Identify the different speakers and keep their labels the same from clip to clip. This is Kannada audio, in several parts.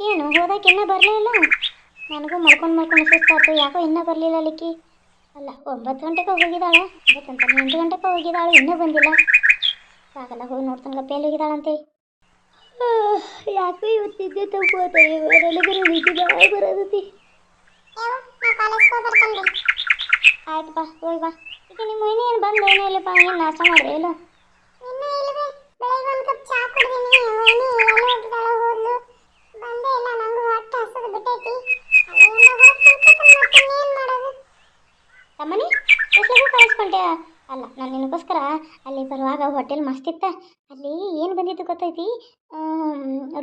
Speaker 1: ಏನು? ಹೋದಕ್ಕೆ ಇನ್ನೂ ಬರಲೇ ಇಲ್ಲ. ನನಗೂ ಮಲ್ಕೊಂಡು ಮಲ್ಕೊಂಡು ಸುಸ್ತಾಯ್ತು ಯಾಕೋ ಇನ್ನೂ ಬರಲಿಲ್ಲ ಅಲ್ಲಿಕ್ಕಿ. ಅಲ್ಲ ಒಂಬತ್ತು ಗಂಟೆಗೆ ಹೋಗಿದ್ದಾಳೆ. ಅಂತ ಎಂಟು ಗಂಟೆಗೆ ಹೋಗಿದ್ದಾಳೆ. ಇನ್ನೂ ಬಂದಿಲ್ಲ. ಆಗಲ್ಲ ಹೋಗಿ ನೋಡ್ತಾನೆ ಗಪ್ಪಿ ಎಲ್ಲಿ ಹೋಗಿದ್ದಾಳಂತೆ ಯಾಕೋ ಇವತ್ತಿದ್ದೆ ತಗೋತೆ ಎಲ್ಲರೂ ನಿಜ ಭಾಳ ಬರೋದತಿ. ಆಯ್ತು ಬಾ ಹೋಗಿ ಬಾ. ಈಗ ನಿಮ್ಮ ಮನೆ ಏನು ಬಂದು ಏನೂ ಇಲ್ಲಪ್ಪ? ಏನು ನಾಷ್ಟ ಮಾಡಿದೆ ಇಲ್ಲ
Speaker 2: ಬೆಳಗ್ಗೆ ಒಂದು ಕಪ್ ಚಾ ಕುಡಿದೀನಿ. ಅವನಿ ಎಲ್ಲಿ ಹೋಗಿದ್ದಾಳ ಹೋದ್ಲು. ಬಂದೇ ಇಲ್ಲ, ನಂಗೂ ಹೊಟ್ಟೆ ಬಿಟ್ಟೈತಿ. ಅಲ್ಲಿಂದ ಮಾಡೋದು?
Speaker 1: ಅಲ್ಲ, ನಾನು ನಿನಗೋಸ್ಕರ ಅಲ್ಲಿ ಬರುವಾಗ ಹೋಟೆಲ್ ಮಸ್ತಿತ್ತ ಅಲ್ಲಿ ಏನು ಬಂದಿತ್ತು ಗೊತ್ತೈತಿ?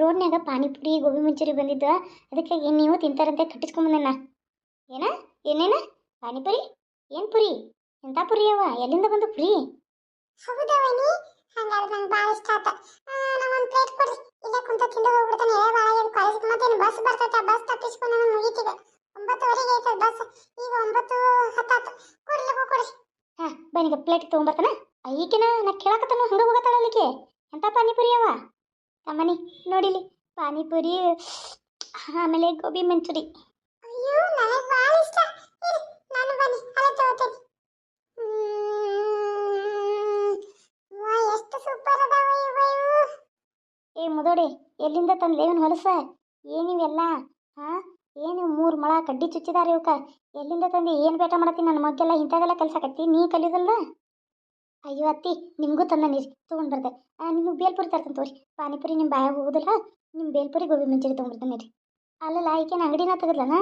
Speaker 1: ರೋಡ್ನ್ಯಾಗ ಪಾನಿಪುರಿ, ಗೋಬಿ ಮಂಚೂರಿ ಬಂದಿದ್ದು. ಅದಕ್ಕಾಗಿ ನೀವು ತಿಂತಾರಂತೆ ಕಟ್ಟಿಸ್ಕೊಂಬಂದೆ ನಾ ಏನ? ಏನೇನ? ಪಾನಿಪುರಿ? ಏನು ಪುರಿ? ಎಂಥ ಪುರಿ ಅವ? ಎಲ್ಲಿಂದ ಬಂದು ಪುರಿ?
Speaker 2: ಹೌದಾ ಹಂಗಾದ್ರೆ ನಂಗೆ ಭಾಳ ಇಷ್ಟ ಆತ. ನಂಗೊಂದು ಪ್ಲೇಟ್ ಕೊಡ್ರಿ. ಇಲ್ಲೇ ಕುಂತ ತಿಂದು ಹೋಗ್ಬಿಡ್ತಾನೆ. ಏ ಭಾಳ ಇದು ಕಾಲೇಜ್ ಮತ್ತೇನು ಬಸ್ ಬರ್ತೈತೆ? ಆ ಬಸ್ ತಪ್ಪಿಸ್ಕೊಂಡು ನಾನು ಮುಗಿತಿದೆ ಒಂಬತ್ತುವರೆಗೆ ಐತದ ಬಸ್ ಈಗ ಒಂಬತ್ತು ಹತ್ತಾತು. ಕೊಡ್ಲಿ ಲಗು ಕೊಡ್ರಿ.
Speaker 1: ಹಾಂ ಬನ್ನಿಗ ಪ್ಲೇಟ್ ತೊಗೊಂಬರ್ತಾನ. ಈಗಿನ ನಾ ಕೇಳಕತ್ತಾನ ಹಂಗೆ ಹೋಗತ್ತಾಳಲಿಕ್ಕೆ ಎಂಥ ಪಾನಿಪುರಿ ಅವ? ತಮ್ಮನಿ ನೋಡಿಲಿ. ಪಾನಿಪುರಿ ಆಮೇಲೆ ಗೋಬಿ ಮಂಚೂರಿ.
Speaker 2: ಅಯ್ಯೋ ನನಗೆ ಭಾಳ ಇಷ್ಟ. ನಾನು ಬನ್ನಿ ಅಲ್ಲೇ ತಗೋತೇನೆ ವಾ ಎಷ್ಟು ಸೂಪರ್ ಅದಾವ
Speaker 1: ಏ, ಮುದೋಡಿ, ಎಲ್ಲಿಂದ ತಂದ್ಲೇವನ್ ಹೊಲಸ? ಏನಿವೆಲ್ಲ ಹಾ? ಏನು ಮೂರು ಮೊಳ ಕಡ್ಡಿ ಚುಚ್ಚಿದಾರೆ ಇವಕ್ಕ. ಎಲ್ಲಿಂದ ತಂದು? ಏನು ಬೇಟ ಮಾಡ್ತೀನಿ ನನ್ನ ಮಗ್ಗೆಲ್ಲ? ಇಂಥದೆಲ್ಲ ಕಲ್ಸಕತ್ತಿ ನೀ ಕಲಿಯೋದಲ್ಲ? ಅಯ್ಯೋ, ಅತ್ತಿ, ನಿಮಗೂ ತಂದ ನೀರು ತೊಗೊಂಡು ಬರ್ದೆ. ನಿಮಗೆ ಬೇಲ್ಪುರಿ ತರ್ತಂತ ತೋರಿ. ಪಾನಿಪುರಿ ನಿಮ್ಮ ಬಾಯಾಗ ಹೋಗುದಿಲ್ಲ. ನಿಮ್ಮ ಬೇಲ್ಪುರಿ ಗೋಬಿ ಮಂಚೂರಿ ತೊಗೊಂಡ್ಬರ್ತಾನೆ ರೀ ಅಲ್ಲಲ್ಲ, ಈಕೇನು ಅಂಗಡಿನ ತೆಗದ್ಲನ?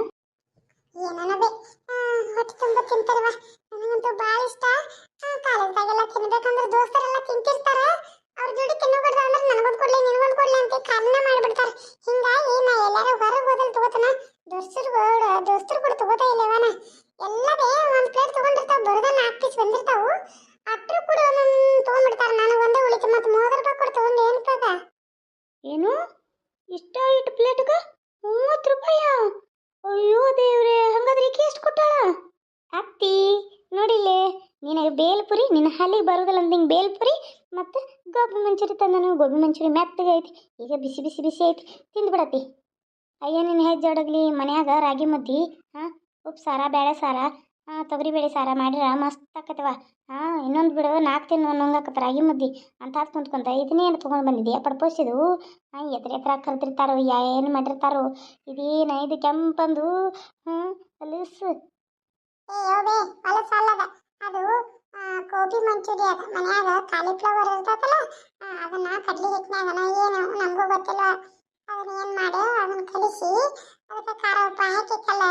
Speaker 2: ಏನನಬೆ? ಹೊಟ್ಟೆ ತುಂಬ ತಿಂತಾರವ ನನಗಂತೂ ಭಾಳ ಇಷ್ಟ. ಕಾಲೇಜ್ದಾಗೆಲ್ಲ ತಿನ್ಬೇಕಂದ್ರೆ ದೋಸ್ತರೆಲ್ಲ ತಿಂತಿರ್ತಾರ. ಅವ್ರ ಜೋಡಿ ತಿನ್ನೋಬಾರ್ದು ಅಂದ್ರೆ ನನಗೊಂದು ಕೊಡ್ಲಿ, ನಿನಗೊಂದು ಕೊಡ್ಲಿ ಅಂತ ಕಾರಣ ಮಾಡ್ಬಿಡ್ತಾರೆ. ಹಿಂಗಾಗಿ ನಾ ಎಲ್ಲಾರು ಹೊರಗೆ ಹೋದಲ್ಲಿ ತಗೋತಾನ. ದೋಸ್ತರು ದೋಸ್ತರು ಕೂಡ ತಗೋತಾ ಇಲ್ಲವನ? ಎಲ್ಲವೇ ಒಂದು ಪ್ಲೇಟ್ ತಗೊಂಡಿರ್ತಾವ, ಬರೋದ ನಾಲ್ಕು ಪೀಸ್ ಬಂದಿರ್ತಾವು ಅಟ್ರು ಕೂಡ ಒಂದೊಂದು ತೊಗೊಂಡ್ಬಿಡ್ತಾರೆ ನನಗೆ ಒಂದೇ ಉಳಿತು ಮತ್ತು ಮೂವತ್ತು ರೂಪಾಯಿ ಕೊಟ್ಟು ತೊಗೊಂಡು ಏನು ಉಪಯೋಗ
Speaker 1: ಏನು ಇಷ್ಟ ಇಟ್ಟು ಪ್ಲೇಟ್ಗೆ ಮೂವತ್ತು ರೂಪಾಯ ಅಯ್ಯೋ ದೇವ್ರೆ ಹಂಗಾದ್ರೆ ಈಕೆ ಎಷ್ಟು ಕೊಟ್ಟಾಳ ಅತ್ತಿ ನೋಡಿಲ್ಲೇ ನಿನಗೆ ಬೇಲ್ಪುರಿ ನಿನ್ನ ಹಲ್ಲಿಗೆ ಬರೋದಿಲ್ಲ ಅಂದ್ರೆ ಹಿಂಗೆ ಬೇಲ್ಪುರಿ ಮತ್ತು ಗೋಬಿ ಮಂಚೂರಿ ತಂದನು. ಗೋಬಿ ಮಂಚೂರಿ ಮೆತ್ತಗೆ ಐತಿ. ಈಗ ಬಿಸಿ ಬಿಸಿ ಬಿಸಿ ಐತಿ. ತಿಂದ್ಬಿಡತ್ತಿ ಅಯ್ಯ ನಿನ್ನ ಹೆಜ್ಜೊಡಗ್ಲಿ ಮನ್ಯಾಗ ರಾಗಿ ಮುದ್ದೆ, ಹಾಂ, ಉಪ್ಪು ಸಾರ ಬೇಳೆ ಸಾರ ತೊಗರಿಬೇಳೆ ಸಾರ ಮಾಡಿರ ಮಸ್ತ್ ಆಕತ್ತವ ಹಾಂ, ಇನ್ನೊಂದು ಬಿಡು ನಾಲ್ಕು ತಿನ್ನು ಅನ್ನೋಂಗೆ ಆಕತ್ತ ರಾಗಿ ಮುದ್ದೆ. ಅಂತ ಹಾಕಿ ಕುಂತ್ಕೊಂತ ಇದನ್ನೇನು ತೊಗೊಂಡು ಬಂದಿದ್ದೆ. ಪಡ್ಪೋಸಿದು ಹಾಂ, ಎತ್ರ ಎತ್ರ ಯಾ, ಏನು ಮಾಡಿರ್ತಾರೋ. ಇದೇನ ಇದು ಕೆಂಪಂದು ಹ್ಞೂ ಅಲಸು.
Speaker 2: ಅದು ಗೋಬಿ ಮಂಚೂರಿ ಅದ ಮನ್ಯಾಗ ಕಾಲಿಫ್ಲವರ್ ಇರ್ತೈತಲ್ಲ ಅದನ್ನ ಕಡ್ಲಿ ಹಿಟ್ಟಿನಾಗನ ಏನು ನಮಗೂ ಗೊತ್ತಿಲ್ಲ ಅದನ್ನ ಏನು ಮಾಡಿ ಅದನ್ನ ಕಲಿಸಿ ಅದಕ್ಕೆ ಖಾರ ಉಪ್ಪು ಹಾಕಿ ಕಲ್ಲ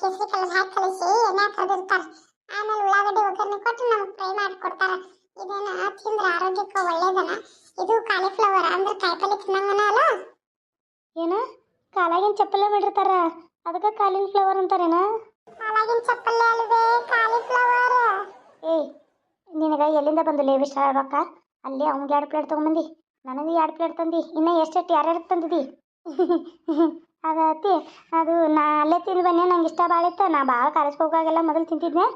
Speaker 2: ಕೇಸರಿ ಕಲರ್ ಹಾಕಿ ಕಲಿಸಿ ಎಣ್ಣೆ ಆಮೇಲೆ ಉಳ್ಳಾಗಡ್ಡಿ ಒಗ್ಗರಣೆ ಕೊಟ್ಟು ನಮ್ಗೆ ಫ್ರೈ ಮಾಡಿ ಕೊಡ್ತಾರೆ. ಇದನ್ನ ತಿಂದ್ರೆ ಆರೋಗ್ಯಕ್ಕೆ ಒಳ್ಳೇದನ? ಇದು ಕಾಲಿಫ್ಲವರ್ ಅಂದ್ರೆ ಕಾಯಿಪಲ್ಲೆ ತಿನ್ನಂಗನ ಅಲ್ಲ?
Speaker 1: ಏನ? ಕಾಲಾಗಿನ ಚಪ್ಪಲೆ ಮಾಡಿರ್ತಾರ ಅದಕ್ಕೆ ಕಾಲಿನ ಫ್ಲವರ್ ಅಂತಾರೇನ?
Speaker 2: ಕಾಲಾಗಿನ ಚಪ್ಪಲ್ಲೆ ಅಲ್ವೇ ಕಾಲಿಫ್ಲವರ್
Speaker 1: ಏಯ್ ನಿನಗೆ ಎಲ್ಲಿಂದ ಬಂದು ಲೇವಿಷ್ಟ ರೊಕ್ಕ? ಅಲ್ಲಿ ಅವ್ನಿಗೆ ಎರಡು ಪ್ಲೇಟ್ ತೊಗೊಂಬಂದು. ನನಗೆ ಎರಡು ಪ್ಲೇಟ್ ತಂದಿ. ಇನ್ನು ಎಷ್ಟೆಷ್ಟು ಯಾರ್ಯಾರು ತಂದಿದ್ದಿ ಅದತಿ ಅದು ನಾ ಅಲ್ಲೇ ತಿಂದು ಬನ್ನಿ ನಂಗೆ ಇಷ್ಟ ಭಾಳ ಇತ್ತು. ನಾ ಭಾಳ ಕಾಲೇಜ್ಗೆ ಹೋಗಾಗೆಲ್ಲ ಮೊದಲು ತಿಂತಿದ್ದೆ.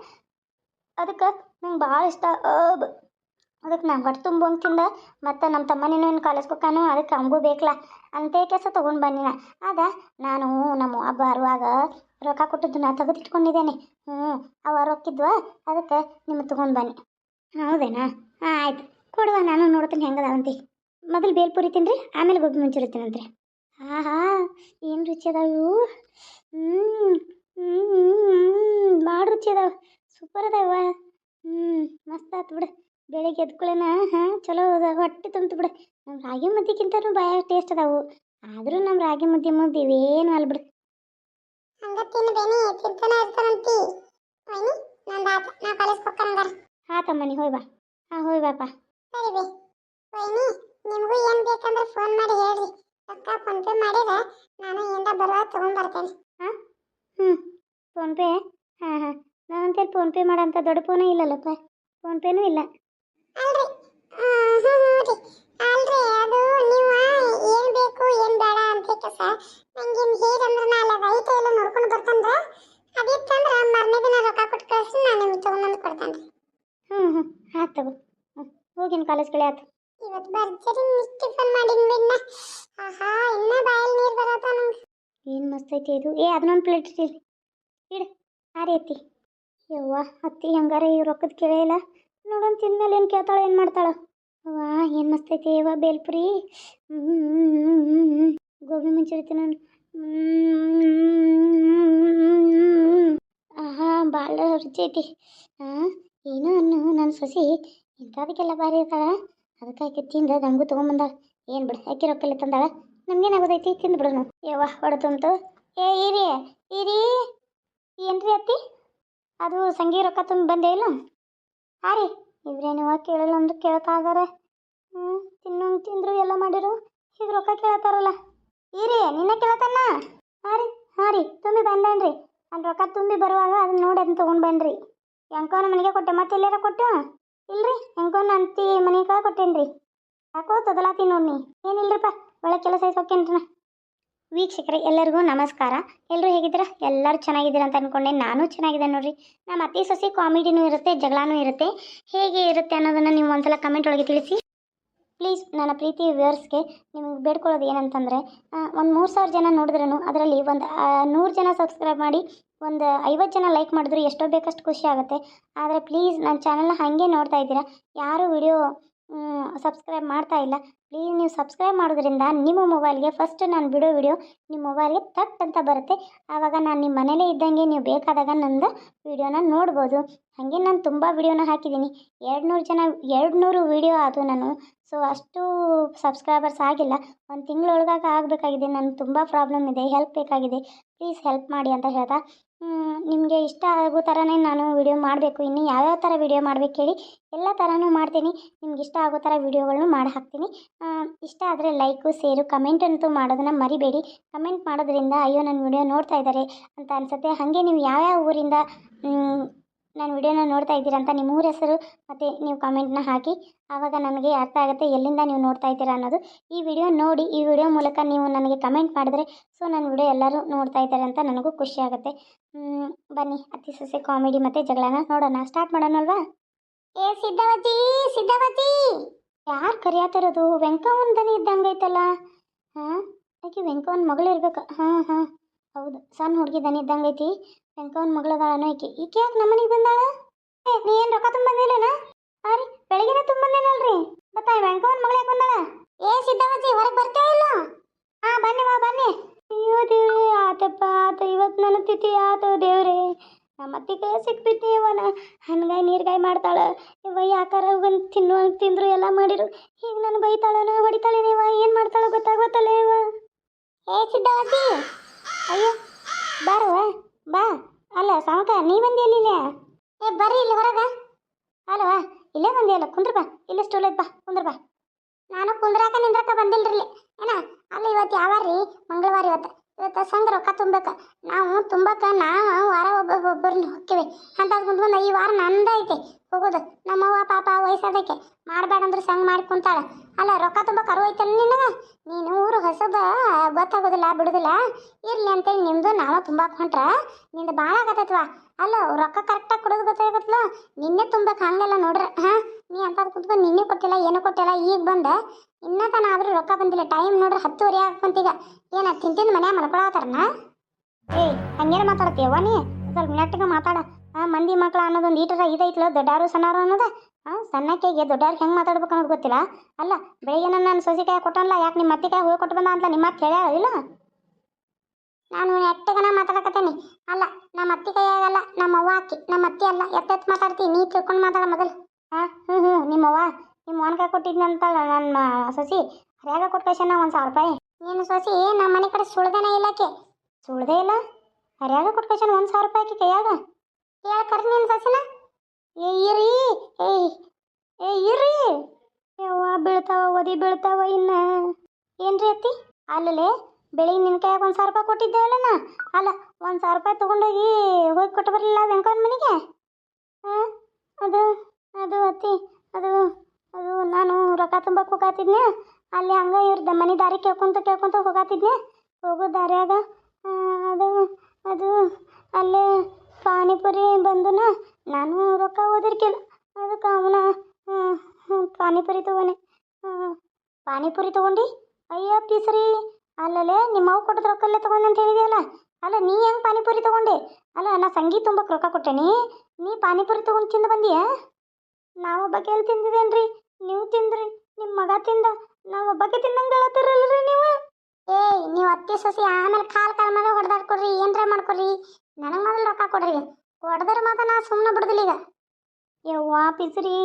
Speaker 1: ಅದಕ್ಕೆ ನಂಗೆ ಭಾಳ ಇಷ್ಟ. ಅದಕ್ಕೆ ನಾನು ಹೊಟ್ಟೆ ತುಂಬಂಗೆ ತಿಂದ. ಮತ್ತು ನಮ್ಮ ತಮ್ಮನೇನು ಏನು ಕಾಲೇಜ್ಗೆ ಅದಕ್ಕೆ ಅವನಿಗೂ ಬೇಕಲ್ಲ ಅಂತೇ ಕೆಲಸ ತೊಗೊಂಡು ಬನ್ನಿನ ಆಗ ನಾನು ನಮ್ಮ ಹಬ್ಬ ಬರುವಾಗ ರೊಕ್ಕ ಕೊಟ್ಟಿದ್ದು ನಾ ತೆಗೆದಿಟ್ಕೊಂಡಿದ್ದೇನೆ. ಹ್ಞೂ ಅವ ರೊಕ್ಕಿದ್ವ ಅದಕ್ಕೆ ನಿಮ್ಮ ತೊಗೊಂಡು ಬನ್ನಿ ಹೌದೇನಾ? ಹಾಂ ಆಯ್ತು. ಕೊಡುವ, ನಾನು ನೋಡ್ತೀನಿ ಹೆಂಗದಾವಂತಿ ಮೊದಲು ಬೇಲ್ಪುರಿ ತಿನ್ರಿ, ಆಮೇಲೆ ಗೋಬಿ ಮಂಚೂರಿ ತಿನ್ನಂತ್ರಿ ಆಹಾ, ಏನು ರುಚಿ ಅದಾವ ಇವು? ಭಾಳ ರುಚಿ ಅದಾವ. ಸೂಪರ್ ಅದಾವ ಹ್ಞೂ ಮಸ್ತ್ ಆತು ಬಿಡು. ಬೆಳಿಗ್ಗೆ ಎದ್ಕೊಳ್ಳೇನ ಹಾಂ, ಚಲೋ ಅದ. ಹೊಟ್ಟೆ ತುಂಬ್ತು ಬಿಡು. ನಮ್ಮ ರಾಗಿ ಮುದ್ದೆಗಿಂತನೂ ಬಾಯಾಗ ಟೇಸ್ಟ್ ಅದಾವು. ಆದರೂ ನಮ್ಮ ರಾಗಿ ಮುದ್ದೆ ಮುದ್ದೆ ಇವೇನು ಅಲ್ಲ ಬಿಡು.
Speaker 2: ಹಂಗ ತಿನ್ಬೇನಿ ತಿಂತಾನೆ ಇರ್ತಾರಂತಿ. ಆತ. ನಾ ಹೋಗ್ಕಂಗಾರ
Speaker 1: ಹಾಂ ತಮ್ಮನಿ ಹೋಯ್ ಬಾ. ಹಾ ಹೋಯ್ ಬಾಪ್ಪ
Speaker 2: ಸರಿ ಬೇ. ವೈನಿ ನಿಮಗೂ ಏನು ಬೇಕಂದ್ರೆ ಫೋನ್ ಮಾಡಿ ಹೇಳ್ರಿ. ರೊಕ್ಕ ಫೋನ್ ಪೇ ಮಾಡಿದ್ರೆ ನಾನು ಏನ್ರ ಬರುವ ತೊಗೊಂಬರ್ತೇನೆ.
Speaker 1: ಹ್ಞೂ ಫೋನ್ಪೇ ಹಾಂ ಹಾಂ. ನಾನಂತೇಳಿ ಫೋನ್ಪೇ ಮಾಡೋಂಥ ದೊಡ್ಡ ಫೋನೇ ಇಲ್ಲಲ್ಲಪ್ಪ. ಫೋನ್ಪೇನೂ ಇಲ್ಲ.
Speaker 2: ಅಲ್ರಿ. ಹ್ಞೂ ಹ್ಞೂ ರೀ. ಅಲ್ರಿ ಅದು ನೀವು ಏನು ಬೇಕು ಏನು ಬೇಡ ಅಂತ ಕೆಲಸ ನಂಗೆ ಹೇಗಂದ್ರೆ ನಾ ಅಲ್ಲ ಎಲ್ಲ ನೋಡ್ಕೊಂಡು ಬರ್ತಂದ್ರೆ. ಅದಿತ್ತಂದ್ರೆ ಮರನೇ ದಿನ ರೊಕ್ಕ ಕೊಟ್ಟು ಕಳಿಸಿ ನಾನು ನಿಮ್ಗೆ ತೊಗೊಂಬಂದು ಕೊಡ್ತೇನೆ
Speaker 1: ಹ್ಞೂ ಹ್ಞೂ ಆಯ್ತು ತಗೋ ಹ್ಞೂ ಹೋಗಿನ ಕಾಲೇಜ್ ಆಯ್ತು
Speaker 2: ಇವತ್ತು ಬರ್ಜರಿ ಟಿಫನ್ ಮಾಡಿನ ಬಿಡ್ನ ಆಹಾ ಇನ್ನ ಬಾಯಲ್ಲಿ ನೀರು ಬರತ್ತ ನಂಗೆ
Speaker 1: ಮಸ್ತ್ ಐತಿ ಇದು ಏ ಅದನ್ನೊಂದು ಪ್ಲೇಟ್ ಇಡಿ ಇಡು ಆ ರೀತಿ ಯವ್ವ ಅತ್ತಿ ಹಂಗಾರ ಈ ರೊಕ್ಕದ ಕೇಳೇ ಇಲ್ಲ ನೋಡೋಣ ತಿಂದ್ಮೇಲೆ ಏನು ಕೇಳ್ತಾಳೆ ಏನು ಮಾಡ್ತಾಳೆ ವಾ ಏನು ಮಸ್ತ್ ಐತಿ ಯವ್ವ ಬೇಲ್ಪುರಿ. ಗೋಬಿ ಮಂಚೂರಿ ತಿನ್ನೋಣ ಆಹಾ ಭಾಳ ರುಚಿ ಐತಿ ಹಾಂ ಏನೋ ಅನ್ನು ನನ್ನ ಸೊಸಿ, ಇಂಥದಕ್ಕೆಲ್ಲ ಭಾರಿ ಇರ್ತಾಳೆ. ಅದಕ್ಕೆ ಆಕೆ ತಿಂದ ನಂಗೂ ತೊಗೊಂಬಂದಾಳ. ಏನು ಬಿಡು ಆಕೆ ರೊಕ್ಕ ಎಲ್ಲ ತಂದಾಳ. ನಮ್ಗೇನಾಗೋದೈತಿ? ತಿಂದು ಬಿಡೋಣ ಯವ್ವ ಹೊಡೆ ತುಂಬ್ತು. ಏ, ಇರಿ ಇರಿ. ಏನ್ರಿ ಅತ್ತಿ? ಅದು ಸಂಗಿ ರೊಕ್ಕ ತುಂಬಿ ಬಂದೇ ಇಲ್ಲ? ಹಾಂ ರೀ ಇವ್ರೇನುವ ಕೇಳಲ್ಲ ಅಂದ್ರೆ ಕೇಳ್ತಾ ಇದಾರೆ. ಹ್ಞೂ ತಿನ್ನೋಂಗೆ ತಿಂದ್ರು ಎಲ್ಲ ಮಾಡಿರು. ಈಗ ರೊಕ್ಕ ಕೇಳತ್ತಾರಲ್ಲ ಇರಿ, ನಿನ್ನ ಕೇಳತ್ತಾನ ಹಾಂ ರೀ ಹಾಂ ರೀ ತುಂಬಿ ಬಂದೇನ್ರಿ. ಅಲ್ಲಿ ರೊಕ್ಕ ತುಂಬಿ ಬರುವಾಗ ಅದನ್ನ ನೋಡಿ ಅದನ್ನ ತೊಗೊಂಡು ಬನ್ರಿ ಹೆಂಕೋನ ಮನೆಗೆ ಕೊಟ್ಟೆ, ಮತ್ತೆ ಎಲ್ಲಾರ ಕೊಟ್ಟು? ಇಲ್ರಿ ಹೆಂಕೋನ ಅಂತಿ ಮನೆಗೆ ಕೊಟ್ಟೇನ್ರಿ. ಯಾಕೋ ತೊದಲಾತಿ ನೋಡಿ ಏನಿಲ್ರಿಪ್ಪ ಒಳ್ಳೆ ಕೆಲಸ ಹೋಕ್ಕೇನ್ರಿ ವೀಕ್ಷಕರೇ, ಎಲ್ಲರಿಗೂ ನಮಸ್ಕಾರ. ಎಲ್ಲರೂ ಹೇಗಿದ್ದೀರಾ? ಎಲ್ಲರೂ ಚೆನ್ನಾಗಿದ್ದೀರಾ ಅಂತ ಅಂದ್ಕೊಂಡೆ ನಾನು ಚೆನ್ನಾಗಿದ್ದೆ ನೋಡ್ರಿ. ನಮ್ಮ ಅತಿ ಸೊಸಿ ಕಾಮಿಡಿನೂ ಇರುತ್ತೆ, ಜಗಳನೂ ಇರುತ್ತೆ. ಹೇಗೆ ಇರುತ್ತೆ ಅನ್ನೋದನ್ನು ನೀವು ಒಂದ್ಸಲ ಕಮೆಂಟ್ ಒಳಗೆ ತಿಳಿಸಿ. ಪ್ಲೀಸ್ ನನ್ನ ಪ್ರೀತಿ ವ್ಯೂವರ್ಸ್ಗೆ ನಿಮಗೆ ಬೇಡ್ಕೊಳ್ಳೋದು ಏನಂತಂದರೆ ಒಂದು ಮೂರು ಸಾವಿರ ಜನ ನೋಡಿದ್ರೂ ಅದರಲ್ಲಿ ಒಂದು ನೂರು ಜನ ಸಬ್ಸ್ಕ್ರೈಬ್ ಮಾಡಿ ಒಂದು ಐವತ್ತು ಜನ ಲೈಕ್ ಮಾಡಿದ್ರು ಎಷ್ಟೋ ಬೇಕಷ್ಟು ಖುಷಿ ಆಗುತ್ತೆ. ಆದರೆ ಪ್ಲೀಸ್ ನನ್ನ ಚಾನಲ್ನ ಹಾಗೆ ನೋಡ್ತಾ ಇದ್ದೀರಾ, ಯಾರು ವಿಡಿಯೋ ಸಬ್ಸ್ಕ್ರೈಬ್ ಮಾಡ್ತಾ ಇಲ್ಲ. ಪ್ಲೀಸ್ ನೀವು ಸಬ್ಸ್ಕ್ರೈಬ್ ಮಾಡೋದ್ರಿಂದ ನಿಮ್ಮ ಮೊಬೈಲ್ಗೆ ಫಸ್ಟ್ ನಾನು ಬಿಡೋ ವಿಡಿಯೋ ನಿಮ್ಮ ಮೊಬೈಲ್ಗೆ ತಟ್ ಅಂತ ಬರುತ್ತೆ. ಆವಾಗ ನಾನು ನಿಮ್ಮ ಮನೇಲೇ ಇದ್ದಂಗೆ ನೀವು ಬೇಕಾದಾಗ ನಂದು ವಿಡಿಯೋನ ನೋಡ್ಬೋದು. ಹಾಗೆ ನಾನು ತುಂಬ ವಿಡಿಯೋನ ಹಾಕಿದ್ದೀನಿ. ಎರಡು ನೂರು ಜನ ಎರಡು ನೂರು ವಿಡಿಯೋ ಅದು ನಾನು ಸೊ ಅಷ್ಟು ಸಬ್ಸ್ಕ್ರೈಬರ್ಸ್ ಆಗಿಲ್ಲ. ಒಂದು ತಿಂಗಳೊಳಗಾಗಿ ಆಗಬೇಕಾಗಿದೆ. ನನಗೆ ತುಂಬ ಪ್ರಾಬ್ಲಮ್ ಇದೆ. ಹೆಲ್ಪ್ ಬೇಕಾಗಿದೆ. ಪ್ಲೀಸ್ ಹೆಲ್ಪ್ ಮಾಡಿ ಅಂತ ಹೇಳ್ತಾ. ನಿಮಗೆ ಇಷ್ಟ ಆಗೋ ಥರನೇ ನಾನು ವಿಡಿಯೋ ಮಾಡಬೇಕು. ಇನ್ನು ಯಾವ್ಯಾವ ಥರ ವಿಡಿಯೋ ಮಾಡ್ಬೇಕು ಹೇಳಿ ಎಲ್ಲ ಥರನೂ ಮಾಡ್ತೀನಿ. ನಿಮ್ಗೆ ಇಷ್ಟ ಆಗೋ ಥರ ವಿಡಿಯೋಗಳನ್ನೂ ಮಾಡಿ ಹಾಕ್ತೀನಿ. ಇಷ್ಟ ಆದರೆ ಲೈಕು ಸೇರು ಕಮೆಂಟ್ ಅಂತೂ ಮಾಡೋದನ್ನು ಮರಿಬೇಡಿ. ಕಮೆಂಟ್ ಮಾಡೋದ್ರಿಂದ, ಅಯ್ಯೋ ನನ್ನ ವಿಡಿಯೋ ನೋಡ್ತಾ ಇದ್ದಾರೆ ಅಂತ ಅನಿಸುತ್ತೆ. ಹಾಗೆ ನೀವು ಯಾವ್ಯಾವ ಊರಿಂದ ನನ್ನ ವಿಡಿಯೋನ ನೋಡ್ತಾ ಇದ್ದೀರಾ ಅಂತ ನಿಮ್ಮ ಊರ ಹೆಸರು ಮತ್ತು ನೀವು ಕಮೆಂಟ್ನ ಹಾಕಿ. ಆವಾಗ ನನಗೆ ಅರ್ಥ ಆಗುತ್ತೆ ಎಲ್ಲಿಂದ ನೀವು ನೋಡ್ತಾ ಇದ್ದೀರಾ ಅನ್ನೋದು. ಈ ವಿಡಿಯೋ ನೋಡಿ, ಈ ವಿಡಿಯೋ ಮೂಲಕ ನೀವು ನನಗೆ ಕಮೆಂಟ್ ಮಾಡಿದ್ರೆ ಸೊ ನನ್ನ ವಿಡಿಯೋ ಎಲ್ಲರೂ ನೋಡ್ತಾ ಇದ್ದಾರೆ ಅಂತ ನನಗೂ ಖುಷಿ ಆಗುತ್ತೆ. ಬನ್ನಿ, ಅತಿ ಸೊಸೆ ಕಾಮಿಡಿ ಮತ್ತು ಜಗಳನ ನೋಡೋಣ. ಸ್ಟಾರ್ಟ್ ಮಾಡೋಣಲ್ವಾ ಏ, ಸಿದ್ಧವತಿ ಸಿದ್ಧವತಿ! ಯಾರು ಕರೆಯತ್ತಿರೋದು ವೆಂಕವನ್ ದನಿ ಇದ್ದಂಗೈತಲ್ಲ ಹಾಂ? ಯಾಕೆ ವೆಂಕವನ್ ಮಗಳು ಇರ್ಬೇಕು. ಹಾಂ ಹಾಂ. ಹೌದು, ಸಣ್ಣ ಹುಡುಗಿ ದನಿ ಇದ್ದಂಗೈತಿ ವೆಂಕವನ್ ಮಗಳದಾಳನೋ ಈಕೆ. ಈಕೆ ಯಾಕೆ ನಮ್ಮನಿಗೆ ಬಂದಾಳ? ಏ, ನೀ ಏನು ರೊಕ್ಕ ತುಂಬ ಅರಿ ತುಂಬ ಬಂದೇನಲ್ರಿ ಗೊತ್ತಾ ವೆಂಕವನ್ ಮಗಳ ಯಾಕೆ ಬಂದಾಳ? ಏ ಸಿದ್ಧಾವತಿ ಹೊರಗೆ ಬರ್ತಾ ಇಲ್ಲ? ಹಾ ಬನ್ನಿ ವಾ, ಬನ್ನಿ. ಅಯ್ಯೋ ದೇವ್ರೆ, ಆತಪ್ಪ, ಆತ ಇವತ್ತು ನನ್ನ ತಿಥಿ ಆತು ದೇವ್ರೆ. ನಮ್ಮ ಅತ್ತಿ ಕೈ ಸಿಕ್ಬಿಟ್ಟಿ ಅವನ ಹಣ್ಗಾಯಿ, ನೀರ್ಗಾಯಿ ಮಾಡ್ತಾಳ. ಇವ ಯಾಕಾರ ಒಂದು ತಿನ್ನು ತಿಂದ್ರು ಎಲ್ಲ ಮಾಡಿರು. ಈಗ ನಾನು ಬೈತಾಳನ ಹೊಡಿತಾಳೇನ ಇವ. ಏನು ಮಾಡ್ತಾಳೋ ಗೊತ್ತಾಗೋತಲ್ಲ ಇವ. ಏ ಸಿದ್ಧಾವತಿ ಅಯ್ಯೋ ಬಾರವ ಬಾ. ಅಲ್ಲ ಸಾಮಕ ನೀ ಬಂದಿ ಅಲ್ಲಿಲ್ಲ ಏ, ಬರ್ರಿ ಇಲ್ಲಿ ಹೊರಗ. ಅಲ್ಲವ ಇಲ್ಲೇ ಬಂದಿಲ್ಲ ಕುಂದ್ರ ಬಾ. ಇಲ್ಲೇ ಸ್ಟೂಲ್ ಬಾ, ಕುಂದ್ರ ಬಾ. ನಾನು ಕುಂದ್ರಾಕ ನಿಂದ್ರಾಕ ಬಂದಿಲ್ರಿ ಏನ, ಅಲ್ಲ ಇವತ್ತು ಯಾವ ರೀ ಮಂಗಳವಾರ ಇವತ್ತು ಸಂಘ ರೊಕ್ಕ ತುಂಬಬೇಕು. ನಾವು ತುಂಬಕ್ಕ ನಾವು ವಾರ ಒಬ್ಬ ಒಬ್ಬರನ್ನ ಹೋಗ್ತೀವಿ ಅಂತ ಕುಂತ್ಕೊಂಡ ಈ ವಾರ ನಂದ ಐತೆ. ಹೋಗೋದು. ನಮ್ಮವ್ವ, ಪಾಪ ವಯಸ್ಸಾದಕ್ಕೆ. ಮಾಡಬೇಡಂದ್ರೆ ಸಂಗ್ ಮಾಡಿ ಕುಂತಾಳ. ಅಲ್ಲ, ರೊಕ್ಕ ತುಂಬ ಕರು ಐತಲ್ಲ ನಿನಗ? ನೀನು ಊರು ಹೊಸದ, ಗೊತ್ತಾಗೋದಿಲ್ಲ, ಬಿಡುದಿಲ್ಲ. ಇರಲಿ ಅಂತೇಳಿ ನಿಮ್ಮದು ನಾವು ತುಂಬಾಕ್ ಹೊಂಟ್ರ. ನಿಂದು ಭಾಳ ಆಗತ್ತತ್ವ. ಅಲ್ಲ, ರೊಕ್ಕ ಕರೆಕ್ಟಾಗಿ ಕೊಡೋದು ಗೊತ್ತಾಗತ್ತಲ್ಲ ನಿನ್ನೆ ತುಂಬಕ್ಕೆ ಹಂಗೆಲ್ಲ ನೋಡ್ರಿ. ಹಾಂ, ನೀ ಅಂತ ಕುತ್ಕೊಂಡು ನಿನ್ನೆ ಕೊಟ್ಟಿಲ್ಲ, ಏನು ಕೊಟ್ಟಿಲ್ಲ. ಈಗ ಬಂದ ಇನ್ನ ತನ ಆದ್ರೂ ರೊಕ್ಕ ಬಂದಿಲ್ಲ ಟೈಮ್ ನೋಡ್ರಿ ಹತ್ತುವರೆ ಆಗ್ಕೊಂತೀಗ ಏನ, ತಿಂತಿಂದ ಮನ್ಯಾಗ ಮಲ್ಕೊಳತ್ತಾರನ ಏಯ್, ಹಂಗೇನ ಮಾತಾಡ್ತೀಯವ್ವ ನೀ? ಸ್ವಲ್ಪ ನೆಟ್ಟಗೆ ಮಾತಾಡ. ಮಂದಿ ಮಕ್ಳು ಅನ್ನೋದೊಂದು ಈಟರ ಇದೈತ್ಲ, ದೊಡ್ಡಾರು ಸಣ್ಣಾರು ಅನ್ನೋದ? ಆ ಸಣ್ಣಕ್ಕೆಗೆ ದೊಡ್ಡವ್ರಿಗೆ ಹೆಂಗೆ ಮಾತಾಡ್ಬೇಕು ಅನ್ನೋದು ಗೊತ್ತಿಲ್ಲ. ಅಲ್ಲ, ಬೆಳಿಗ್ಗೆ ನಾನು ಸೊಸಿ ಕೈ ಕೊಟ್ಟನಲ್ಲ ಯಾಕೆ ನಿಮ್ಮ ಅತ್ತೆ ಕೈ ಹೋಗಿ ಕೊಟ್ಟು ಬಂದ ಅಂತ ನಿಮ್ಮ ಅತ್ತೆ ಇಲ್ಲ? ನಾನು ಎಟ್ಟಗನ ಮಾತಾಡಕತ್ತೇನಿ. ಅಲ್ಲ ನಮ್ಮ ಅತ್ತಿ ಕೈಯಾಗಲ್ಲ ನಮ್ಮ ಅವ್ವ ಅಕ್ಕಿ ನಮ್ಮ ಅತ್ತಿ ಅಲ್ಲ. ಎತ್ತೆತ್ ಮಾತಾಡ್ತೀನಿ ನೀ ತಿಳ್ಕೊಂಡು ಮಾತಾಡ ಮೊದಲು. ಹಾ ಹ್ಞೂ ಹ್ಞೂ ನಿಮ್ಮವ್ವ. ನಿಮ್ಮ ಅವನ ಕೈ ಕೊಟ್ಟಿದ್ನಂತಲ್ಲ ನನ್ನ ಸಸಿ? ಹರಿಯಾಗ ಕೊಟ್ಟು ಒಂದು ಸಾವಿರ ರೂಪಾಯಿ. ನೀನು ಸಸಿ? ನಮ್ಮ ಮನೆ ಕಡೆ ಸುಳ್ದೇನ ಇಲ್ಲಕ್ಕೆ ಸುಳ್ದೇ ಇಲ್ಲ? ಹರಿಯಾಗ ಕೊಟ್ಟು ಕಳ್ಸ್ಯಾನ ಒಂದು ಸಾವಿರ ರೂಪಾಯಿ ಕೈಯಾಗ? ಕೇಳ ಕರ್ರಿ ನಿನ್ನ ಸಸಿನ. ಏ ಇರಿ ಏಯ್ ಏ ಇರಿ ಯವ್ವ ಬೀಳ್ತಾವ, ಒದಿ ಬೀಳ್ತಾವ ಇನ್ನ. ಏನ್ರಿ ಅತ್ತಿ? ಅಲ್ಲಲೇ ಬೆಳಿಗ್ಗೆ ನಿನ್ನ ಕೈಯಾಗ ಒಂದು ಸಾವಿರ ರೂಪಾಯಿ ಕೊಟ್ಟಿದ್ದೆ ಅಲ್ಲ ಒಂದು ಸಾವಿರ ರೂಪಾಯಿ ತೊಗೊಂಡೋಗಿ ಹೋಗಿ ಕೊಟ್ಟು ಬರಲಿಲ್ಲ ವೆಂಕವನ್ ಮನೆಗೆ? ಹಾಂ? ಅದು ಅದು ಅತ್ತಿ, ಅದು ಅದು ನಾನು ರೊಕ್ಕ ತುಂಬಕ್ಕೆ ಹೋಗಾತಿದ್ನೆ ಅಲ್ಲಿ ಹಂಗೆ ಇವ್ರದ್ದು ಮನೆ ದಾರಿ ಕೇಳ್ಕೊಂತ ಕೇಳ್ಕೊಂತ ಹೋಗಾತಿದ್ನೆ ಹೋಗೋ ದಾರಿಯಾಗ. ಅದು ಅದು, ಅಲ್ಲೇ ಪಾನಿಪುರಿ ಬಂದನ ನಾನು ರೊಕ್ಕ ಓದಿರ್ಕಿಲ್ಲ. ಅದಕ್ಕೆ ಅವನ ಪಾನಿಪುರಿ ತಗೊಂಡೆ. ಪಾನಿಪುರಿ ತಗೊಂಡಿ? ಅಯ್ಯ ಪೀಸರಿ, ಅಲ್ಲಲ್ಲೇ ನಿಮ್ಮ ಅವ್ವ ಕೊಟ್ಟದ ರೊಕ್ಕಲ್ಲೇ ತಗೊಂಡೆ ಅಂತ ಹೇಳಿದೆಯಲ್ಲ? ಅಲ್ಲ, ನೀ ಹೆಂಗೆ ಪಾನಿಪುರಿ ತಗೊಂಡೆ? ಅಲ್ಲ, ನಾ ಸಂಗೀತ ತುಂಬಕ್ಕೆ ರೊಕ್ಕ ಕೊಟ್ಟೇನಿ ನೀ ಪಾನಿಪುರಿ ತಗೊಂಡು ತಿಂದು ಬಂದಿಯಾ? ನಾವು ಒಬ್ಬಕ್ಕೆ ಎಲ್ಲಿ ತಿಂದಿದ್ದೇನ್ರಿ ನೀವು ತಿಂದ್ರಿ ನಿಮ್ಮ ಮಗ ತಿಂದ, ನಾವು ಒಬ್ಬಕ್ಕೆ ತಿಂದಂಗೆ ಹೇಳತ್ತಿರಲ್ರಿ ನೀವು?
Speaker 2: ಏಯ್, ನೀವು ಅತ್ತೆ ಸೊಸಿ ಆಮೇಲೆ ಕಾಲ್ ಕಾಲ್ ಮೇಲೆ ಹೊಡೆದಾಡ್ಕೊಡ್ರಿ, ಏನ್ರ ಮಾಡ್ಕೊಡ್ರಿ? ನನಗೆ ಮೊದಲು ರೊಕ್ಕ ಕೊಡ್ರಿ, ಕೊಡದ್ರ ಮಾತ್ರ ನಾ ಸುಮ್ಮನೆ ಬಿಡುದಿಲ್ಲ ಈಗ.
Speaker 1: ಯವ್ವ ಪಿಸ್ರಿ,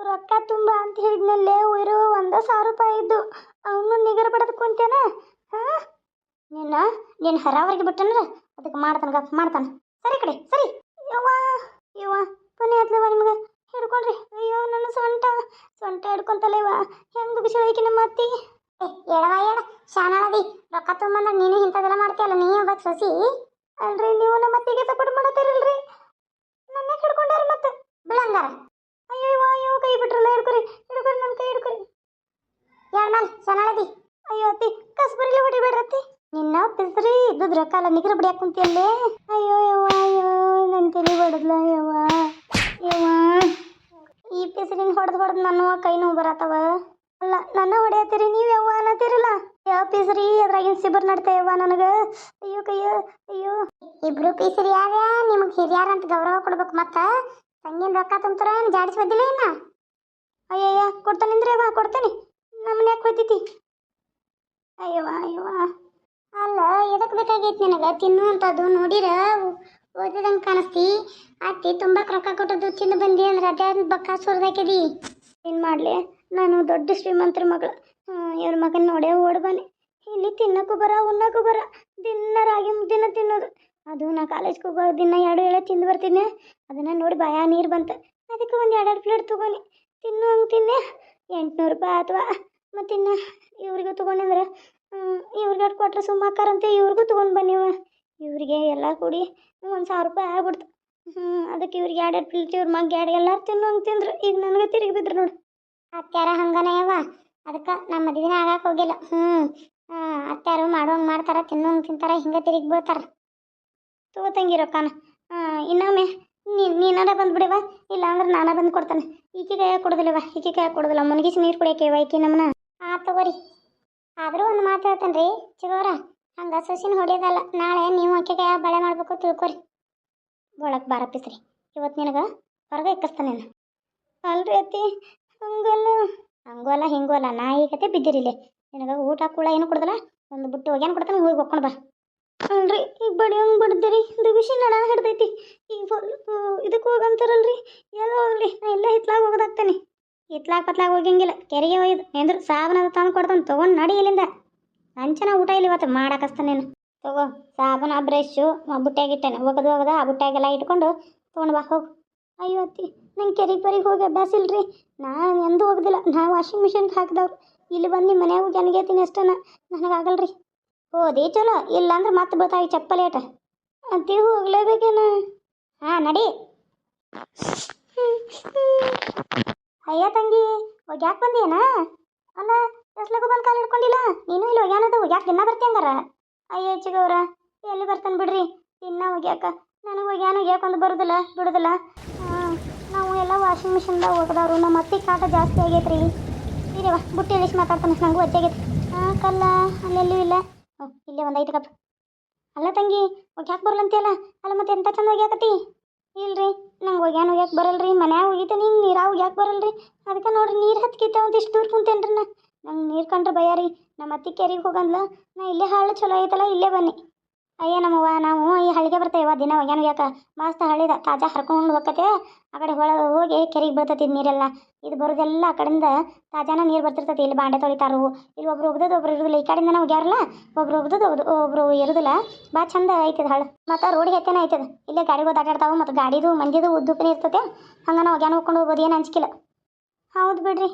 Speaker 1: ರೊಕ್ಕ ತುಂಬ ಅಂತ ಹೇಳಿದ್ನಲ್ಲೇ ಉಯ್ರು ಒಂದ ಸಾವಿರ ರೂಪಾಯಿ ಇದ್ದು, ಅವನು ನಿಗರ ಬಡದ್ ಕುಂತೇನ ಹಾ? ನಿನ್ನ ನಿನ್ನ ಹರಾವರಿಗೆ ಬಿಟ್ಟನರ ಅದಕ್ಕೆ ಮಾಡ್ತಾನೆ ಗಪ್, ಮಾಡ್ತಾನೆ. ಸರಿ ಕಡೆ ಸರಿ ಯವ್ವ ಯವ್ವ ಪುಣ್ಯ ಆತ್ಲವ ನಿಮ್ಗೆ ಹಿಡ್ಕೊಳ್ರಿ ಅಯ್ಯೋ ನನ್ನ ಸೊಂಟ ಸೊಂಟ ಹಿಡ್ಕೊಂತಲೇವ ಹೆಂಗ್ ಬಿಸಿಳಿಕೆ ನಮ್ಮ ಅತ್ತಿ?
Speaker 2: ಏ ಹೇಳ ಶಾನಾಳದಿ ರೊಕ್ಕ ತುಂಬಂದ್ರೆ ನೀನು ಇಂಥದ್ದೆಲ್ಲ ಮಾಡ್ತೀಯಲ್ಲ, ನೀ ಒಬ್ಬ ಸೊಸಿ?
Speaker 1: ಅಲ್ರಿ, ನೀವು ನಮ್ಮ ಅತ್ತಿಗೆ ಸಪೋರ್ಟ್ ಮಾಡತ್ತೀರಲ್ರಿ. ನನ್ನ ಹಿಡ್ಕೊಂಡಾರ ಮತ್ತೆ.
Speaker 2: ಬಿಳಂಗಾರ.
Speaker 1: ಅಯ್ಯೋ ಅಯ್ಯೋ, ಕೈ ಬಿಟ್ರಲ್ಲ, ಹಿಡ್ಕೊರಿ ಹಿಡ್ಕೊರಿ ನನ್ನ ಕೈ ಹಿಡ್ಕೊರಿ.
Speaker 2: ಎರಡ್ ಮೇಲೆ ಶಾನಾಳದಿ
Speaker 1: ಅಯ್ಯೋ, ಅತ್ತಿ ಕಸ್ಬರಿಲಿ ಹೊಡಿಬೇಡ್ರತ್ತಿ ನಿನ್ನ ಪಿಸ್ರಿ ಇದ್ದದ್ ರೊಕ್ಕ ಎಲ್ಲ ನಿಗ್ರ ಬಿಡಿಯಾಕ ಕುಂತಿಯಲ್ಲೇ. ಅಯ್ಯೋ, ಯವ್ವ, ಅಯ್ಯೋ ನನ್ನ ತಲೆ ಬಡದ್ಲ, ಯವ್ವ. ಹೊಡೆದ್ ಹೊಡೆದು ನನ್ನ ಕೈ ನೋವು ಬರತ್ತವ? ಅಲ್ಲ, ನನ್ನ ಹೊಡೆಯತ್ತೀರಿ ನೀವು ಯವ್ವ ಅನ್ನತ್ತೀರಲ್ಲ? ಯಾವ ಪೀಸರಿ, ಅದ್ರಾಗಿನ ಸಿಬ್ಬರ್ ನಡ್ತಾ ಯವ್ವ ನನಗ? ಅಯ್ಯೋ ಕೈಯೋ, ಅಯ್ಯೋ.
Speaker 2: ಇಬ್ರು ಪೀಸರಿ ಯಾರ ನಿಮಗೆ ಹಿರಿಯಾರ ಅಂತ ಗೌರವ ಕೊಡ್ಬೇಕು ಮತ್ತ? ತಂಗಿನ ರೊಕ್ಕ ತುಂಬ್ತಾರ ಏನು ಬದ್ದಿಲ್ಲ ಇನ್ನ?
Speaker 1: ಅಯ್ಯಯ್ಯ ಕೊಡ್ತಾನಿಂದ್ರೆ ಯವ್ವ, ಕೊಡ್ತೇನೆ. ನಮ್ಮನ್ನ ಯಾಕೆ ಹೋಯ್ತೈತಿ? ಅಯ್ಯವ್ವ ಅಯ್ಯವ್ವ.
Speaker 2: ಅಲ್ಲ, ಎದಕ್ ಬೇಕಾಗೈತಿ ನಿನಗ? ತಿನ್ನುವಂಥದ್ದು ನೋಡಿರ? ಓದಿದಂಗೆ ಕಾಣಿಸ್ತಿ? ಅತ್ತಿ ತುಂಬ ರೊಕ್ಕ ಕೊಟ್ಟದ್ದು ತಿಂದು ಬಂದಿ ಅಂದ್ರೆ ಅದೇ ಬಕ್ಕ ಸುರದಾಕಿದಿ
Speaker 1: ಏನು ಮಾಡಲಿ? ನಾನು ದೊಡ್ಡ ಶ್ರೀಮಂತರ ಮಗಳು. ಇವ್ರ ಮಗನ ನೋಡೇ ಓಡ್ಬಾನೆ ಇಲ್ಲಿ ತಿನ್ನಕ್ಕೂ ಬರ, ಉಣ್ಣಕ್ಕೂ ಬರ. ದಿನ ರಾಗಿ ದಿನ ತಿನ್ನೋದು. ಅದು ನಾ ಕಾಲೇಜ್ಗೆ ಹೋಗೋ ದಿನ ಎರಡು ಎಳೆ ತಿಂದು ಬರ್ತೀನಿ. ಅದನ್ನು ನೋಡಿ ಭಯ ನೀರು ಬಂತು. ಅದಕ್ಕೆ ಒಂದು ಎರಡೆರಡು ಪ್ಲೇಟ್ ತೊಗೊಂಡು. ತಿನ್ನು ಹಂಗೆ ತಿನ್ನೆ. ಎಂಟುನೂರು ರೂಪಾಯಿ ಅಥವಾ ಮತ್ತಿನ್ನು ಇವ್ರಿಗೂ ತೊಗೊಂಡಂದ್ರೆ ಇವ್ರಿಗೆ ಕೊಟ್ರೆ ಸುಮ್ಮಕ್ಕಾರಂತೆ, ಇವ್ರಿಗೂ ತೊಗೊಂಡು ಬನ್ನಿವ ಇವರಿಗೆ ಎಲ್ಲ ಕೂಡಿ ಒಂದು ಸಾವಿರ ರೂಪಾಯಿ ಆಗ್ಬಿಡ್ತು. ಹ್ಞೂ ಅದಕ್ಕೆ ಇವ್ರಿಗೆ ಎರಡೆರಡು ಪ್ಲೇಟ್ ಇವ್ರ ಮಗ ಎರಡು ಎಲ್ಲರೂ ತಿನ್ನೋಂಗೆ ತಿಂದ್ರು. ಈಗ ನನಗೆ ತಿರುಗಿ ಬಿದ್ರು ನೋಡು.
Speaker 2: ಅತ್ಯಾರ ಹಂಗನೇ ಯವ್ವ. ಅದಕ್ಕೆ ನಮ್ಮ ಮದುವೆನ ಆಗಕ್ಕೆ ಹೋಗಿಲ್ಲ. ಹ್ಞೂ ಅತ್ಯಾರು ಮಾಡೋಂಗೆ ಮಾಡ್ತಾರ, ತಿನ್ನೋಂಗೆ ತಿಂತಾರ, ಹಿಂಗೆ ತಿರುಗಿ ಬೀಳ್ತಾರ.
Speaker 1: ತಗೋತಂಗಿ ರೊಕ್ಕನ. ಇನ್ನೊಮ್ಮೆ ನೀನು ನೀನಾರ ಬಂದ್ಬಿಡಿವ ಇಲ್ಲ ಅಂದ್ರೆ ನಾನೇ ಬಂದು ಕೊಡ್ತಾನೆ. ಈಕೆ ಕೈ ಕೊಡೋದಿಲ್ಲವ ಈಕೆ ಕೈ ಕೊಡೋದಿಲ್ಲ. ಮುನ್ಗಿಸಿ ನೀರು ಕುಡಿಯೋಕೆ ವೈಕಿ ನಮ್ಮನ್ನ
Speaker 2: ಆ, ತಗೋರಿ. ಆದರೂ ಒಂದು ಮಾತು ಹೇಳ್ತಾನೆ ರೀ ಚಿಗೋರ ಹಂಗೆ ಸೊಸಿನ ಹೊಡಿಯೋದಲ್ಲ, ನಾಳೆ ನೀವು ಆಕೆಗೆ ಬಳೆ ಮಾಡ್ಬೇಕು ತಿಳ್ಕೊರಿ.
Speaker 1: ಒಳಗೆ ಬಾರಪ್ಪಿಸ್ರಿ ಪಿಸ್ರಿ ಇವತ್ತು ನಿನಗೆ ಹೊರಗೆ ಇಕ್ಕಿಸ್ತಾನೆ ಅಲ್ರಿ ಅತ್ತಿ, ಹಂಗಲ್ಲ. ಹಂಗೋಲ್ಲ ಹಿಂಗೂ ಅಲ್ಲ ನಾ ಈ ಕತೆ ಬಿದ್ದಿರಿಲ್ಲ ನಿನಗೆ ಊಟ ಕೂಡ ಏನು ಕೊಡ್ದಲ್ಲ? ಒಂದು ಬುಟ್ಟಿ ಹೋಗ್ಯಾನ ಕೊಡ್ತಾನೆ, ಹೋಗಿ ಹೊಕ್ಕೊಂಡು ಬಾ. ಅಲ್ರಿ ಈಗ ಬಡಿ ಹಂಗೆ ಬಡ್ದಿರಿ? ವಿಷಯ ನಡ ಹಿಡ್ದೈತಿ. ಈಗ ಇದಕ್ಕೆ ಹೋಗಂತಾರಲ್ರಿ? ಎಲ್ಲ ಹೋಗ್ಲಿ ನಾ ಎಲ್ಲ ಹಿತ್ಲಾಗ ಹೋಗೋದಾಗ್ತಾನೆ ಹಿತ್ಲಾಗ ಪತ್ಲಾಗ ಹೋಗಂಗಿಲ್ಲ ಕೆರೆಗೆ ಒಯ್ದು ಎಂದ್ರೆ ಸಾಬನ ತಂದು ಕೊಡ್ತಾನೆ, ತೊಗೊಂಡು ನಡಿ ಇಲ್ಲಿಂದ. ಅಂಚನ ಊಟ ಇಲ್ಲಿ ಇವತ್ತು ಮಾಡಾಕಸ್ತಾನೇನು ತಗೋ, ಸಾಬೂನ ಬ್ರಷು ಬುಟ್ಟ್ಯಾಗಿಟ್ಟೇನೆ. ಒಗದು, ಒಗದ, ಆ ಬುಟ್ಟ್ಯಾಗೆಲ್ಲ ಇಟ್ಕೊಂಡು ತೊಗೊಂಡು ಬಾ, ಹೋಗು. ಅಯ್ಯೋ ನಂಗೆ ಕೆರಿಗೆ ಬರಿಗೆ ಹೋಗಿ ಅಭ್ಯಾಸ ಇಲ್ರಿ. ನಾನು ಎಂದೂ ಹೋಗೋದಿಲ್ಲ ನಾ ವಾಷಿಂಗ್ ಮಿಷಿನ್ಗೆ ಹಾಕಿದವ್ರು. ಇಲ್ಲಿ ಬಂದು ನಿಮ್ಮ ಮನ್ಯಾಗ ಹೋಗಿ ಅನ್ಗೇತೀನಿ ಅಷ್ಟನ. ನನಗಾಗಲ್ರಿ. ಹೋದಿ ಚಲೋ. ಇಲ್ಲ ಅಂದ್ರೆ ಮತ್ತೆ ಬರ್ತಾವೆ ಚಪ್ಪಲಿ ಏಟ ಅತ್ತಿ, ಹೋಗ್ಲೇಬೇಕೇನ? ಹಾಂ, ನಡಿ. ಅಯ್ಯ ತಂಗಿ, ಹೋಗ್ಯಾಕೆ ಬಂದೇನಾ ಅಲ್ಲ ಎಸ್ಲಗು ಬಂದು ಕಾಲು ಹಿಡ್ಕೊಂಡಿಲ್ಲ? ನೀನು ಇಲ್ಲಿ ಒಗ್ಯಾನದು ಯಾಕೆ ದಿನ ಬರ್ತಿ ಹಂಗಾರ? ಅಯ್ಯ ಚಿಗವ್ರ, ಎಲ್ಲಿ ಬರ್ತಾನೆ ಬಿಡ್ರಿ? ದಿನ ಹೋಗ್ಯಾಕ, ನನಗೆ ಹೋಗ್ಯಾಕ ಒಂದು ಬರೋದಿಲ್ಲ, ಬಿಡೋದಿಲ್ಲ. ನಾವು ಎಲ್ಲ ವಾಷಿಂಗ್ ಮಿಷಿನ್ದಾಗ ಹೋಗದವ್ರು, ನಮ್ಮ ಅತ್ತಿ ಕಾಟ ಜಾಸ್ತಿ ಆಗೈತ್ರಿ. ಇರವ ಬುಟ್ಟಿ ಇಳಿಸಿ ಮಾತಾಡ್ತಾನೆ ನನಗೂ ಆಗೈತಿ ಹಾಂ ಕಲ್ಲ, ಅಲ್ಲೆಲ್ಲೂ ಇಲ್ಲ. ಹ್ಞೂ ಇಲ್ಲೇ ಒಂದು ಐದು ಕಪ್. ಅಲ್ಲ ತಂಗಿ ಹೋಗ್ಯಾಕೆ ಬರಲ್ಲಂತೀಯಲ್ಲ ಅಲ್ಲ ಮತ್ತೆ ಎಂತ ಚಂದ ಹೋಗ್ಯಾಕತಿ ಇಲ್ರಿ, ನಂಗೆ ಹೋಗ್ಯಾನ ಹೋಗ್ಯಾಕೆ ಬರಲ್ರಿ, ಮನ್ಯಾಗ ಹೋಗಿತ್ತು ಹಿಂಗೆ ನೀರಾಗ ಹೋಗ್ಯಾಕೆ ಬರಲ್ರಿ. ಅದಕ್ಕೆ ನೋಡ್ರಿ, ನೀರು ಹತ್ಕಿತ್ತ ಒಂದಿಷ್ಟು ದೂರ ಕುಂತೇನ್ರಿ ನಾ. ನಂಗೆ ನೀರು ಕಂಡ್ರೆ ಭಯ ರೀ. ನಮ್ಮ ಅತ್ತಿ ಕೆರಿಗೆ ಹೋಗಂದ್ಲ, ನಾ ಇಲ್ಲೇ ಹಾಳು ಚಲೋ ಐತಲ್ಲ, ಇಲ್ಲೇ ಬನ್ನಿ. ಅಯ್ಯ ನಮ್ಮವ್ವ, ನಾವು ಈ ಹಳ್ಳಿಗೆ ಬರ್ತೇವ ದಿನ ಒಗ್ಯಾನ ಯಾಕ? ಮಸ್ತ್ ಹಳ್ಳಿದ, ತಾಜಾ ಹರ್ಕೊಂಡು ಹೋಗತ್ತೆ ಆ ಕಡೆ ಹೊಳ ಹೋಗಿ ಕೆರೆಗೆ ಬರ್ತೈತಿ ನೀರೆಲ್ಲ. ಇದು ಬರೋದೆಲ್ಲ ಆ ಕಡೆಯಿಂದ ತಾಜಾನ ನೀರು ಬರ್ತಿರ್ತೈತಿ. ಇಲ್ಲಿ ಬಾಂಡೆ ತೊಳಿತಾರು. ಇಲ್ಲಿ ಒಬ್ರು ಉಗ್ದದ್ದು ಒಬ್ರು ಇರೋದಿಲ್ಲ. ಈ ಕಡೆಯಿಂದ ನಾವು ಒಗ್ಯಾರಲ್ಲ ಒಬ್ರು ಒಗ್ದದ ಒಗ್ದು ಒಬ್ರು ಇರೋದಿಲ್ಲ. ಭಾಳ ಚಂದ ಐತದ ಹಳ್ಳ. ಮತ್ತು ರೋಡ್ ಹೆತ್ತೇನೆ ಐತದ? ಇಲ್ಲೇ ಗಾಡಿ ದಾಟಾಡ್ತಾವ ಮತ್ತು ಗಾಡಿದು, ಮಂದಿದು ಉದ್ದುಪನೆ ಇರ್ತೈತೆ. ಹಂಗೆ ನಾವು ಒಗ್ಯಾನ ಹೋಗ್ಕೊಂಡು ಹೋಗ್ಬೋದು, ಏನು ಅಂಜಿಕಿಲ್ಲ. ಹೌದು ಬಿಡ್ರಿ.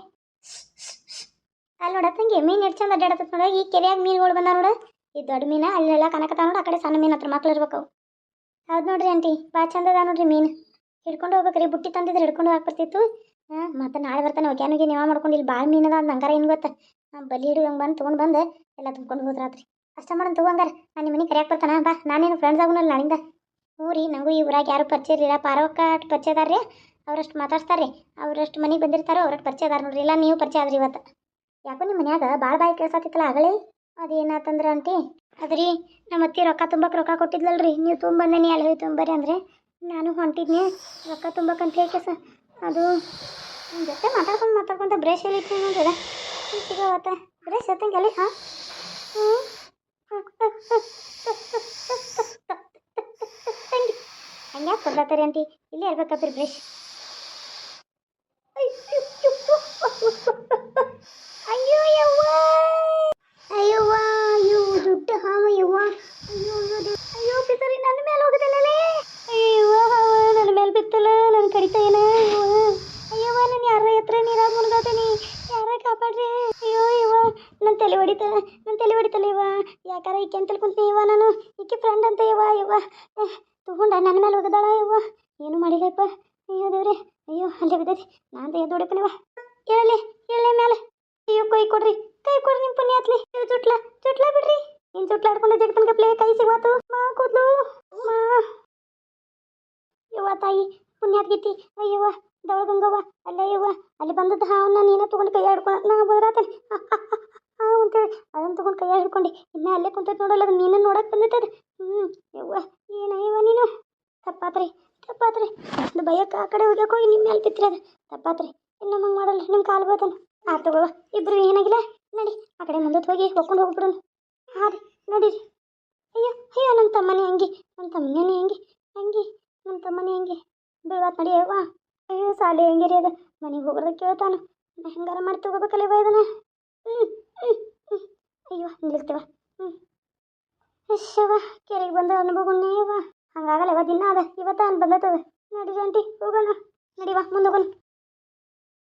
Speaker 1: ಅಲ್ಲಿ ನೋಡ ತಂಗಿ, ಮೀನು ಎಷ್ಟು ಚಂದ ಅಡ್ಡಾಡತ್ತ ನೋಡ. ಈ ಕೆರೆಯಾಗ ಮೀನುಗಳು ಬಂದ ನೋಡ. ಈ ದೊಡ್ಡ ಮೀನ ಅಲ್ಲೆಲ್ಲ ಕನಕತ್ತಾವ ನೋಡ, ಆ ಕಡೆ ಸಣ್ಣ ಮೀನು ಹತ್ರ ಮಕ್ಳು ಇರ್ಬೇಕು ಹೌದು ನೋಡ್ರಿ ಆಂಟಿ ಭಾಳ ಚಂದ ಅದ ನೋಡ್ರಿ ಮೀನು. ಹಿಡ್ಕೊಂಡು ಹೋಗ್ಬೇಕ್ರಿ ಬುಟ್ಟಿ ತಂದಿದ್ರೆ ಹಿಡ್ಕೊಂಡು ಹೋಗ್ಬರ್ತಿತ್ತು ಹಾಂ, ಮತ್ತೆ ನಾಳೆ ಬರ್ತಾನೆ ಒಗ್ಯಾನಿಗೆ ನೀವು ಮಾಡ್ಕೊಂಡು ಇಲ್ಲಿ ಭಾಳ ಮೀನು ಅದ ನಂಗಾರ ಏನು ಗೊತ್ತಾ. ಬಲಿ ಹಿಡಿದು ಹಂಗೆ ಬಂದು ತೊಗೊಂಡು ಬಂದೆ ಎಲ್ಲ ತುಂಬ್ಕೊಂಡು ಹೋದ್ರಾತ್ರಿ. ಅಷ್ಟ ಮಾಡೋಣ ತಗೊಂಗಾರ ನಾನು ನಿಮ್ಮ ಮನೆಗೆ ಕರೆಯಕ್ಕೆ ಬರ್ತಾನ, ಬಾ. ನಾನೇನು ಫ್ರೆಂಡ್ಸ್ ಆಗುನಲ್ಲ ನಾಳಿಂದ. ಹ್ಞೂ ರೀ, ನಂಗೂ ಈ ಊರಾಗ ಯಾರು ಪರಿಚಯ ಇರಲಿಲ್ಲ. ಪಾರವಕ್ಕ ಪರಿಚಯ ಅದಾರ ರೀ, ಅವ್ರಷ್ಟು ಮಾತಾಡ್ತಾರೆ ಅವ್ರಷ್ಟು ಮನೆಗೆ ಬಂದಿರ್ತಾರೋ, ಅವ್ರಷ್ಟು ಪರಿಚಯ ಅದಾರ ನೋಡ್ರಿ. ಇಲ್ಲ, ನೀವು ಪರಿಚಯ ಆದ್ರಿ ಇವತ್ತು. ಯಾಕೋ ನಿಮ್ಮ ಮನ್ಯಾಗ ಭಾಳ ಬಾಯಿ ಕೇಳ್ಸಾತಿತ್ತಲ್ಲ ಆಗಲೇ ಅದೇನಾತಂದ್ರೆ ಆಂಟಿ ಅದ್ರಿ ನಮ್ಮ ಅತ್ತಿ ರೊಕ್ಕ ತುಂಬಕ್ಕೆ ರೊಕ್ಕ ಕೊಟ್ಟಿದ್ಲಲ್ರಿ ನೀವು ತುಂಬ ನೀ ಅಲ್ಲಿ ಹೋಗಿ ತುಂಬರಿ ಅಂದರೆ ನಾನು ಹೊಂಟಿದ್ನಿ ರೊಕ್ಕ ತುಂಬಕ್ಕಂತ ಹೇಳಿ ಸ ಅದು ನಿಮ್ಮ ಜೊತೆ ಮಾತಾಡ್ಕೊಂಡು ಮಾತಾಡ್ಕೊಂತ ಬ್ರಷ್ ಎಲ್ಲಿ ಇತ್ತು ನೋಡ್ರಿ ಬ್ರಷ್ ಬ್ರೇಷ್ ಎತ್ತಂಗೆ ಎಲ್ಲಿ ಹಾಂ ಹ್ಞೂ ಹಂಗೆ ಕೊಡ್ಲತ್ತರಿ ಆಂಟಿ ಇಲ್ಲೇ ಇರ್ಬೇಕಪ್ಪ ಬ್ರಷ್ ಅಯ್ಯೋ ಯವ್ವ ಅಯ್ಯವ್ವ ಅಯ್ಯೋ ದುಡ್ಡು ಹಾವ ಯವ್ವ ಅಯ್ಯೋ ಅಯ್ಯೋ ದೇವ್- ಅಯ್ಯೋ ಬಿತ್ತರಿ ನನ್ನ ಮೇಲೆ ಹೋಗುದಿಲ್ಲಲೇ ಅಯ್ಯವ್ವ ಹಾವ ನನ್ನ ಮೇಲೆ ಬಿತ್ತಲ್ಲ ನನ್ನ ಕಡಿತ ಏನ ಅಯ್ಯವ್ವ ಅಯ್ಯವ್ವ ನಾನು ಯಾರ ಹತ್ರ ನೀರಾಗ ಮುನ್ಗಾತೀನಿ ಯಾರ ಕಾಪಾಡ್ರಿ ಅಯ್ಯೋ ಯವ್ವ ನನ್ನ ತಲೆ ಹೊಡಿತ ನನ್ನ ತಲೆ ಹೊಡಿತಲ್ಲ ಯವ್ವ ಯಾಕಾರ ಈಕೆ ಅಂತ ಕುಂತೀನಿ ಯವ್ವ ನಾನು ಈಕೆ ಫ್ರೆಂಡ್ ಅಂತ ಯವ್ವ ಯವ್ವ ತಗೊಂಡ ನನ್ನ ಮೇಲೆ ಹೋಗದಾಳ ಯವ್ವ ಏನು ಮಾಡಿಲ್ಲಪ್ಪ ಅಯ್ಯೋ ದೇವ್ರೆ, ಅಯ್ಯೋ, ಅಲ್ಲೇ ಬಿದ್ದೈತಿ. ನಾನು ಎದ್ದು ಹೊಡಿಪನಿವ ಹೇಳಲಿ ಹೇಳಲಿ ಮೇಲೆ ಅಯ್ಯೋ, ಕೈ ಕೊಡ್ರಿ ಕೈ ಕೊಡ್ರಿ ನಿಮ್ಮ ಪುಣ್ಯಾತ್ಲಿ ಇದು ಚುಟ್ಲ ಚುಟ್ಲ ಬಿಡ್ರಿ. ಇನ್ ಚುಟ್ಲ ಆಡ್ಕೊಂಡು ಜಗತ್ತನ್ಗೆ ಪ್ಲೇ ಕೈ ಸಿಗುವತ್ತು. ಮಾ, ಕೂದ್ಲು. ಮಾ. ಯವ್ವ ತಾಯಿ ಪುಣ್ಯಾತ್ಗಿತ್ತಿ ಅಯ್ಯವ್ವ, ದವಳ ಗಂಗವ್ವ. ಅಲ್ಲ ಯವ್ವ, ಅಲ್ಲಿ ಬಂದದ್ದು ಹಾವನ್ನ ನೀನ ತಗೊಂಡು ಕೈ ಹಿಡ್ಕೊಂಡು ನಾ ಬದರಾತೇನೆ ಹಾ ಅಂತೇಳಿ ಅದನ್ನ ತಗೊಂಡು ಕೈ ಹಿಡ್ಕೊಂಡು ಇನ್ನ ಅಲ್ಲೇ ಕುಂತೈತೆ ನೋಡಲ್ಲ, ಅದು ನೋಡಕ್ಕೆ ನೋಡಕ್ ಅದು ಹ್ಞೂ ಯವ್ವ ಏನಯ್ಯವ ನೀನು? ತಪ್ಪಾತ್ರಿ. ತಪ್ಪಾತ್ರಿ ಅದು ಭಯಕ್ಕೆ ಆ ಕಡೆ ಹೋಗ್ಯಾಕ ಹೋಗಿ ನಿಮ್ಮ ಮೇಲೆ ಬಿತ್ತಿರಿ ಅದು ತಪ್ಪಾತ್ರಿ ಇನ್ನು ನಮಗೆ ಮಾಡಲ್ಲ ನಿಮ್ಮ ಕಾಲು ಬೀಳ್ತಾನ ಆ ತಗೋ ಇಬ್ರು ಏನಾಗಿಲ್ಲ? ನಡಿ, ಆ ಕಡೆ ಮುಂದೆ ಹೋಗಿ ಹೋಗ್ಕೊಂಡು ಹೋಗ್ಬಿಡೋಣ. ಹಾಂ ರೀ, ನಡೀರಿ. ಅಯ್ಯೋ ಅಯ್ಯೋ ನನ್ನ ತಮ್ಮನೇ ಹಂಗೆ ನನ್ನ ತಮ್ಮನೇ ಹಂಗೆ ಹಂಗೆ ನನ್ನ ತಮ್ಮನೇ ಹಂಗೆ. ಬೀಳ್ವಾತ್ ನಡಿ, ಅವ್ವ. ಅಯ್ಯೋ, ಸಾಲೆ ಹೆಂಗೆ ರೀ ಅದು. ಮನೆಗೆ ಹೋಗ್ರದ ಕೇಳ್ತಾನ. ಹೆಂಗಾರ ಮಾಡಿ ತಗೋಬೇಕಲ್ಲ ಇದನ್ನ? ಹ್ಞೂ ಹ್ಞೂ ಹ್ಞೂ ಅಯ್ಯೋ ನಿಲ್ತೇವ ಹ್ಞೂ ಎಷ್ಟವ ಕೆರೆಗೆ ಬಂದ ಅನುಭವನೇ ಯವ್ವ ಹಂಗಾಗಲ್ಲ ದಿನ ಅದ. ಇವತ್ತ ಅನ್ ಬಂದತ್ತದ ನಡಿ ಆಂಟಿ ಹೋಗೋಣ. ನಡಿವಾ ಮುಂದೆ ಹೋಗೋಣ.